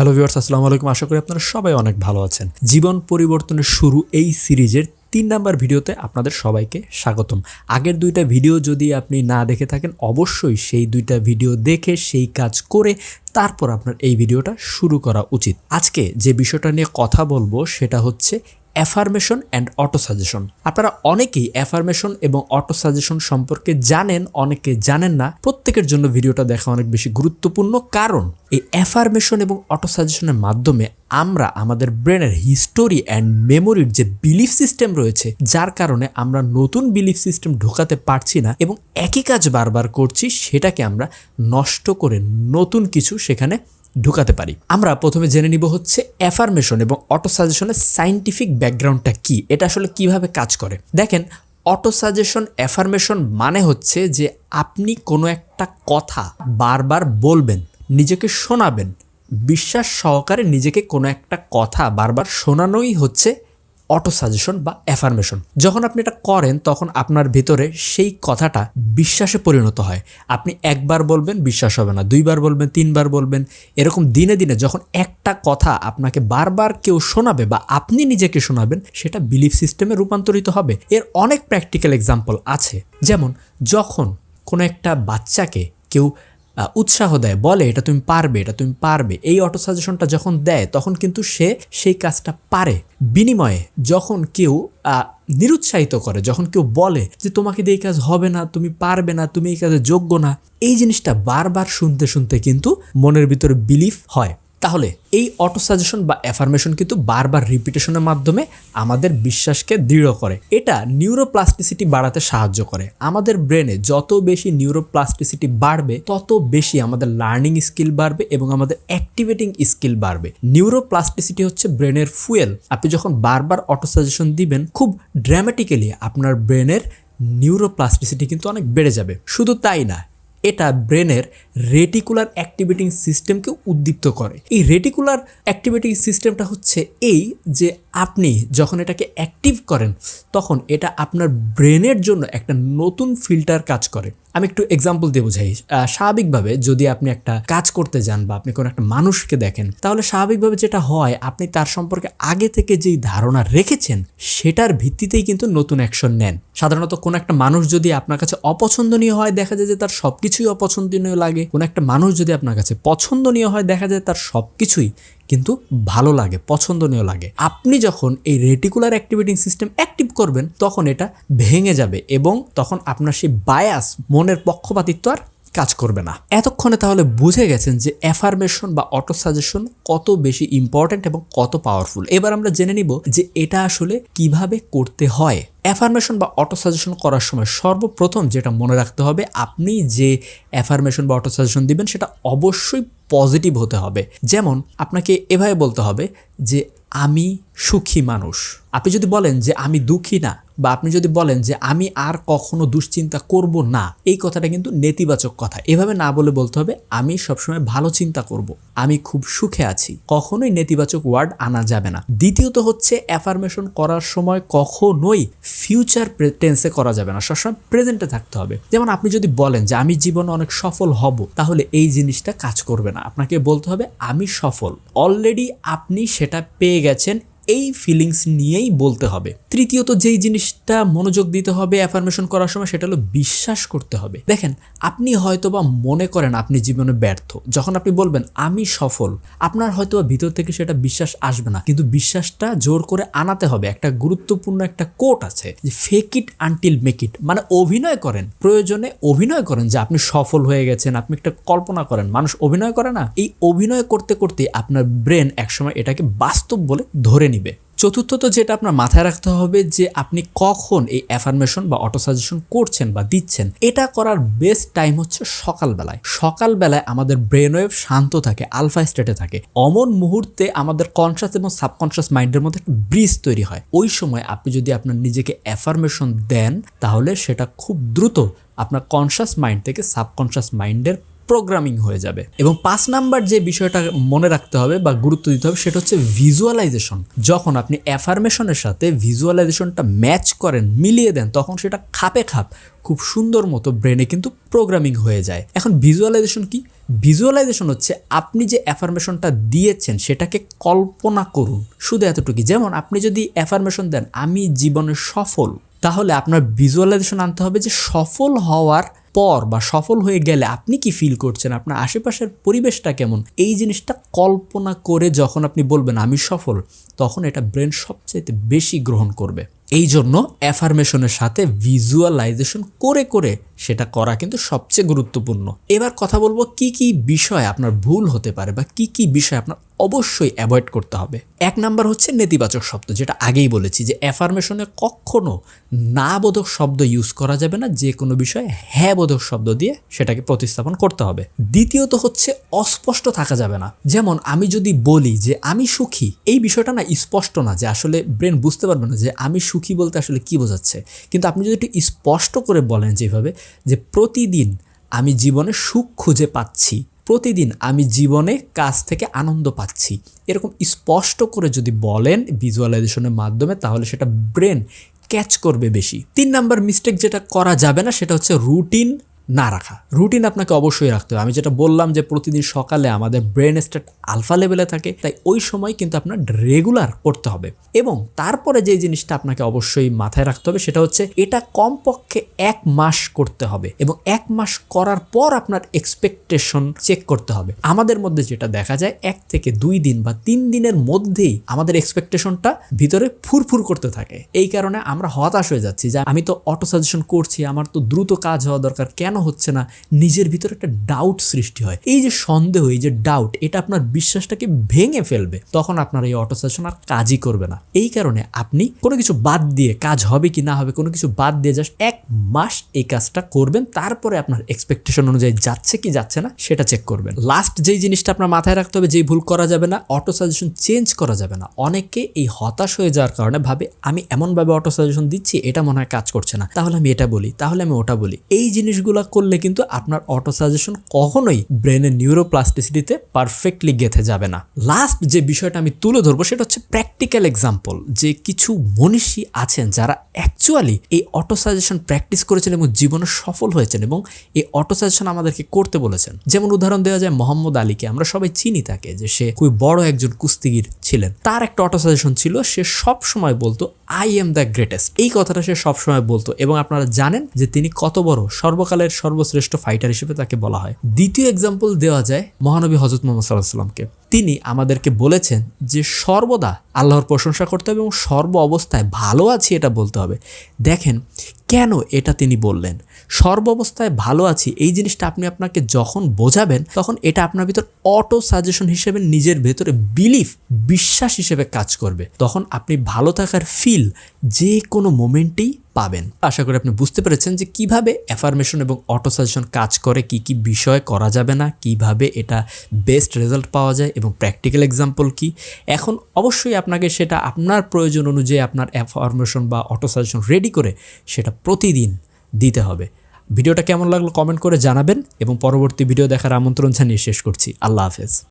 Hello viewers আসসালামু আলাইকুম। আশা করি আপনারা সবাই অনেক ভালো আছেন। জীবন পরিবর্তনের শুরু এই সিরিজের তিন নাম্বার ভিডিওতে আপনাদের সবাইকে স্বাগতম। আগের দুইটা ভিডিও যদি আপনি না দেখে থাকেন, অবশ্যই সেই দুইটা ভিডিও দেখে, সেই কাজ করে তারপর আপনার এই ভিডিওটা শুরু করা উচিত। আজকে যে বিষয়টা নিয়ে কথা বলব, সেটা হচ্ছে অ্যাফার্মেশন অ্যান্ড অটো সাজেশন আপনারা অনেকেই অ্যাফার্মেশন এবং অটো সাজেশন সম্পর্কে জানেন, অনেকে জানেন না। প্রত্যেকের জন্য ভিডিওটা দেখা অনেক বেশি গুরুত্বপূর্ণ। কারণ এই অ্যাফার্মেশন এবং অটো সাজেশনের মাধ্যমে আমরা আমাদের ব্রেনের হিস্টোরি অ্যান্ড মেমোরির যে বিলিফ সিস্টেম রয়েছে, যার কারণে আমরা নতুন বিলিফ সিস্টেম ঢোকাতে পারছি না এবং একই কাজ বারবার করছি, সেটাকে আমরা নষ্ট করে নতুন কিছু সেখানে ঢুকাতে পারি। আমরা প্রথমে জেনে নিব হচ্ছে অ্যাফার্মেশন এবং অটো সাজেশনের সাইন্টিফিক ব্যাকগ্রাউন্ডটা কি? এটা আসলে কীভাবে কাজ করে? দেখেন অটো সাজেশন অ্যাফার্মেশন মানে হচ্ছে যে আপনি কোনো একটা কথা বারবার বলবেন, নিজেকে শোনাবেন। বিশ্বাস সহকারে নিজেকে কোনো একটা কথা বারবার শোনানোই হচ্ছে অটো সাজেশন বা অ্যাফার্মেশন যখন আপনি এটা করেন, তখন আপনার ভিতরে সেই কথাটা বিশ্বাসে পরিণত হয়। আপনি একবার বলবেন, বিশ্বাস হবে না। দুইবার বলবেন, তিনবার বলবেন, এরকম দিনে দিনে যখন একটা কথা আপনাকে বারবার কেউ শোনাবে বা আপনি নিজেকে শোনাবেন, সেটা বিলিফ সিস্টেমে রূপান্তরিত হবে। এর অনেক প্র্যাকটিক্যাল এক্সাম্পল আছে। যেমন, যখন কোনো একটা বাচ্চাকে কেউ উৎসাহ দেয়, বলে এটা তুমি পারবে, এটা তুমি পারবে। এই অটো সাজেশনটা যখন দেয়, তখন কিন্তু সে সেই কাজটা পারে। বিনিময়ে যখন কেউ নিরুৎসাহিত করে, যখন কেউ বলে যে তোমাকে দিয়ে এই কাজ হবে না, তুমি পারবে না, তুমি এই কাজে যোগ্য না, এই জিনিসটা বারবার শুনতে শুনতে কিন্তু মনের ভিতরে বিলিফ হয়। তাহলে এই অটো সাজেশন বা অ্যাফার্মেশন কিন্তু বারবার রিপিটেশনের মাধ্যমে আমাদের বিশ্বাসকে দৃঢ় করে। এটা নিউরোপ্লাস্টিসিটি বাড়াতে সাহায্য করে। আমাদের ব্রেনে যত বেশি নিউরোপ্লাস্টিসিটি বাড়বে, তত বেশি আমাদের লার্নিং স্কিল বাড়বে এবং আমাদের অ্যাক্টিভেটিং স্কিল বাড়বে। নিউরোপ্লাস্টিসিটি হচ্ছে ব্রেনের ফুয়েল। আপনি যখন বারবার অটো সাজেশন দিবেন, খুব ড্রামাটিক্যালি আপনার ব্রেনের নিউরোপ্লাস্টিসিটি কিন্তু অনেক বেড়ে যাবে। শুধু তাই না, এটা ব্রেনের রেটিকুলার অ্যাক্টিভেটিং সিস্টেমকে উদ্দীপ্ত করে। এই রেটিকুলার অ্যাক্টিভেটিং সিস্টেমটা হচ্ছে এই যে আপনি যখন এটাকে অ্যাক্টিভ করেন, তখন এটা আপনার ব্রেনের জন্য একটা নতুন ফিল্টার কাজ করে। আমি একটু এক্সাম্পল দিয়ে বোঝাই। স্বাভাবিকভাবে যদি আপনি একটা কাজ করতে যান বা আপনি কোনো একটা মানুষকে দেখেন, তাহলে স্বাভাবিকভাবে যেটা হয়, আপনি তার সম্পর্কে আগে থেকে যেই ধারণা রেখেছেন, সেটার ভিত্তিতেই কিন্তু নতুন অ্যাকশন নেন। সাধারণত কোনো একটা মানুষ যদি আপনার কাছে অপছন্দনীয় হয়, দেখা যায় যে তার সব কিছুই অপছন্দনীয় লাগে। কোনো একটা মানুষ যদি আপনার কাছে পছন্দনীয় হয়, দেখা যায় তার সব কিছুই কিন্তু ভালো লাগে, পছন্দনীয় লাগে। আপনি যখন এই রেটিকুলার অ্যাক্টিভেটিং সিস্টেম অ্যাক্টিভ করবেন, তখন এটা ভেঙে যাবে এবং তখন আপনার সেই বায়াস মনের পক্ষপাতিত্ব আর কাজ করবে না। এতক্ষণে তাহলে বুঝে গেছেন যে অ্যাফার্মেশন বা অটো সাজেশন কত বেশি ইম্পর্ট্যান্ট এবং কত পাওয়ারফুল এবার আমরা জেনে নিব যে এটা আসলে কীভাবে করতে হয়। অ্যাফার্মেশন বা অটো সাজেশন করার সময় সর্বপ্রথম যেটা মনে রাখতে হবে, আপনি যে অ্যাফার্মেশন বা অটো সাজেশন দিবেন সেটা অবশ্যই পজিটিভ হতে হবে। যেমন আপনাকে এভাবে বলতে হবে যে, আমি সুখী মানুষ। আপনি যদি বলেন যে, আমি দুঃখী না বা আপনি যদি বলেন যে আমি আর কখনো দুশ্চিন্তা করব না, এই কথাটা কিন্তু নেতিবাচক কথা। এভাবে না বলে বলতে হবে, আমি সবসময় ভালো চিন্তা করব, আমি খুব সুখে আছি। কখনোই নেতিবাচক ওয়ার্ড আনা যাবে না। দ্বিতীয়ত হচ্ছে অ্যাফার্মেশন করার সময় কখনোই ফিউচার টেন্সে করা যাবে না। সবসময় প্রেজেন্টে থাকতে হবে। যেমন আপনি যদি বলেন যে আমি জীবনে অনেক সফল হব, তাহলে এই জিনিসটা কাজ করবে না। আপনাকে বলতে হবে, আমি সফল। অলরেডি আপনি সেটা পেয়ে গেছেন এই ফিলিংস নিয়েই বলতে হবে। তৃতীয়ত যেই জিনিসটা মনোযোগ দিতে হবে অ্যাফার্মেশন করার সময় সেটা হলো বিশ্বাস করতে হবে। দেখেন, আপনি হয়তোবা মনে করেন আপনি জীবনে ব্যর্থ। যখন আপনি বলবেন, আমি সফল আপনার হয়তোবা ভিতর থেকে সেটা বিশ্বাস আসবে না। কিন্তু বিশ্বাসটা জোর করে আনাতে হবে। একটা গুরুত্বপূর্ণ একটা কোট আছে যে fake it until make it মানে অভিনয় করেন। প্রয়োজনে অভিনয় করেন যে, আপনি সফল হয়ে গেছেন, আপনি একটা কল্পনা করেন। মানুষ অভিনয় করে না। এই অভিনয় করতে করতে আপনার ব্রেন একসময় এটাকে বাস্তব বলে ধরে নিবে। চতুর্থত যেটা আপনার মাথায় রাখতে হবে যে আপনি কখন এই অ্যাফার্মেশন বা অটো সাজেশন করছেন বা দিচ্ছেন, এটা করার বেস্ট টাইম হচ্ছে সকালবেলায়। সকালবেলায় আমাদের ব্রেন ওয়েভ শান্ত থাকে আলফা স্টেটে থাকে। অমন মুহূর্তে আমাদের কনসাস এবং সাবকনশাস মাইন্ডের মধ্যে একটা ব্রিজ তৈরি হয়। ওই সময় আপনি যদি আপনার নিজেকে অ্যাফার্মেশন দেন, তাহলে সেটা খুব দ্রুত আপনার কনসাস মাইন্ড থেকে সাবকনশাস মাইন্ডের প্রোগ্রামিং হয়ে যাবে। এবং পাঁচ নাম্বার যে বিষয়টা মনে রাখতে হবে বা গুরুত্ব দিতে হবে সেটা হচ্ছে ভিজুয়ালাইজেশন যখন আপনি অ্যাফার্মেশনের সাথে ভিজুয়ালাইজেশনটা ম্যাচ করেন, মিলিয়ে দেন, তখন সেটা খাপে খাপ, খুব সুন্দর মতো ব্রেনে কিন্তু প্রোগ্রামিং হয়ে যায়। এখন ভিজুয়ালাইজেশন কি? ভিজুয়ালাইজেশন হচ্ছে আপনি যে অ্যাফার্মেশনটা দিয়েছেন সেটাকে কল্পনা করুন। শুধু এতটুকু যেমন আপনি যদি অ্যাফার্মেশন দেন, আমি জীবনে সফল, তাহলে আপনার ভিজুয়ালাইজেশন আনতে হবে যে সফল হওয়ার পর বা সফল হয়ে গেলে আপনি কি ফিল করছেন? আপনার আশেপাশের পরিবেশটা কেমন? এই জিনিসটা কল্পনা করে যখন আপনি বলবেন, আমি সফল, তখন এটা ব্রেন সবচাইতে বেশি গ্রহণ করবে। এই জন্য অ্যাফার্মেশনের সাথে ভিজুয়ালাইজেশন করে করে সেটা করা কিন্তু সবচেয়ে গুরুত্বপূর্ণ। এবার কথা বলব কি কি বিষয় আপনার ভুল হতে পারে বা কি কি বিষয় আপনার অবশ্যই অ্যাভয়েড করতে হবে। এক নাম্বার হচ্ছে নেতিবাচক শব্দ, যেটা আগেই বলেছি যে অ্যাফার্মেশনে কখনো না বোধক শব্দ ইউজ করা যাবে না, যে কোনো বিষয়ে হ্যাঁ বোধক শব্দ দিয়ে সেটাকে প্রতিস্থাপন করতে হবে। দ্বিতীয়ত হচ্ছে অস্পষ্ট থাকা যাবে না। যেমন আমি যদি বলি যে আমি সুখী, এই বিষয়টা না স্পষ্ট না যে আসলে ব্রেন বুঝতে পারবে না যে আমি সুখী বলতে আসলে কি বোঝাচ্ছে। কিন্তু আপনি যদি একটু স্পষ্ট করে বলেন যেভাবে, যে প্রতিদিন আমি জীবনে সুখ খুঁজে পাচ্ছি প্রতিদিন আমি জীবনে কাজ থেকে আনন্দ পাচ্ছি। এরকম স্পষ্ট করে যদি বলেন ভিজুয়ালাইজেশনের মাধ্যমে, তাহলে সেটা ব্রেন ক্যাচ করবে বেশি। তিন নাম্বার মিস্টেক যেটা করা যাবে না, সেটা হচ্ছে রুটিন না রাখা। রুটিন আপনাকে অবশ্যই রাখতে হবে। আমি যেটা বললাম যে প্রতিদিন সকালে আমাদের ব্রেন স্টেট আলফা লেভেলে থাকে, তাই ওই সময় কিন্তু আপনার রেগুলার করতে হবে। এবং তারপরে যে জিনিসটা আপনাকে অবশ্যই মাথায় রাখতে হবে, সেটা হচ্ছে এটা কমপক্ষে এক মাস করতে হবে এবং এক মাস করার পর আপনার এক্সপেকটেশন চেক করতে হবে। আমাদের মধ্যে যেটা দেখা যায়, এক থেকে দুই দিন বা তিন দিনের মধ্যেই আমাদের এক্সপেকটেশনটা ভিতরে ফুরফুর করতে থাকে। এই কারণে আমরা হতাশ হয়ে যাচ্ছি যে আমি তো অটো সাজেশন করছি, আমার তো দ্রুত কাজ হওয়া দরকার, কেন হচ্ছে না, নিজের ভিতরে একটা ডাউট সৃষ্টি হয়। এই যে সন্দেহ, এই যে ডাউট এটা আপনার বিশ্বাসটাকে ভেঙে ফেলবে। তখন আপনার এই অটো সাজেশন আর কাজই করবে না। এই কারণে আপনি কোনো কিছু বাদ দিয়ে, কাজ হবে কি না হবে, কোনো কিছু বাদ দিয়ে জাস্ট এক মাস এই কাজটা করবেন, তারপরে আপনার এক্সপেকটেশন অনুযায়ী যাচ্ছে কি যাচ্ছে না, সেটা চেক করবেন। লাস্ট যেই জিনিসটা আপনার মাথায় রাখতে হবে, যেই ভুল করা যাবে না অটো সাজেশন চেঞ্জ করা যাবে না। অনেকে এই হতাশ হয়ে যাওয়ার কারণে ভাবে, আমি এমনভাবে অটো সাজেশন দিচ্ছি, এটা মনে হয় কাজ করছে না। তাহলে আমি এটা বলি, তাহলে আমি ওটা বলি। এই জিনিসগুলো করলে কিন্তু আপনার অটো সাজেশন কখনোই ব্রেনের নিউরোপ্লাস্টিসিটিতে পারফেক্টলি গেথে যাবে না। লাস্ট যে বিষয়টা আমি তুলে ধরবো সেটা হচ্ছে প্র্যাকটিক্যাল এক্সাম্পল যে কিছু মনীষী আছেন যারা অ্যাকচুয়ালি এই অটো সাজেশন প্র্যাকটিস করেছেন এবং জীবনে সফল হয়েছেন এবং এই অটো সাজেশন আমাদেরকে করতে বলেছেন। যেমন উদাহরণ দেওয়া যায় মোহাম্মদ আলীকে, আমরা সবাই চিনি তাকে, যে সে খুবই বড় একজন কুস্তিগির ছিলেন। তার একটা অটো সাজেশন ছিল, সে সব সময় বলতো আই এম দ্য গ্রেটেস্ট এই কথাটা সে সবসময় বলতো এবং আপনারা জানেন যে তিনি কত বড়, সর্বকালের সর্বশ্রেষ্ঠ ফাইটার হিসেবে তাকে বলা হয়। দ্বিতীয় এক্সাম্পল দেওয়া যায় মহানবী হজরত মোহাম্মদ সাল্লাহ সাল্লামকে তিনি আমাদেরকে বলেছেন যে সর্বদা আল্লাহর প্রশংসা করতে হবে এবং সর্ব অবস্থায় ভালো আছি এটা বলতে হবে। দেখেন কেন এটা তিনি বললেন? সর্ব অবস্থায় ভালো আছি, এই জিনিসটা আপনি আপনাকে যখন বোঝাবেন, তখন এটা আপনার ভিতর অটো সাজেশন হিসেবে নিজের ভেতরে বিলিফ বিশ্বাস হিসেবে কাজ করবে। তখন আপনি ভালো থাকার ফিল যে কোনো মোমেন্টেই পাবেন। আশা করি আপনি বুঝতে পেরেছেন যে কীভাবে অ্যাফার্মেশন এবং অটো সাজেশন কাজ করে, কি কি বিষয় করা যাবে না, কীভাবে এটা বেস্ট রেজাল্ট পাওয়া যায় এবং প্র্যাকটিক্যাল এক্সাম্পল কি। এখন অবশ্যই আপনাকে সেটা আপনার প্রয়োজন অনুযায়ী আপনার অ্যাফার্মেশন বা অটো সাজেশন রেডি করে সেটা প্রতিদিন দিতে হবে। ভিডিওটা কেমন লাগল কমেন্ট করে জানাবেন এবং পরবর্তী ভিডিও দেখার আমন্ত্রণ জানিয়ে শেষ করছি। আল্লাহ হাফেজ।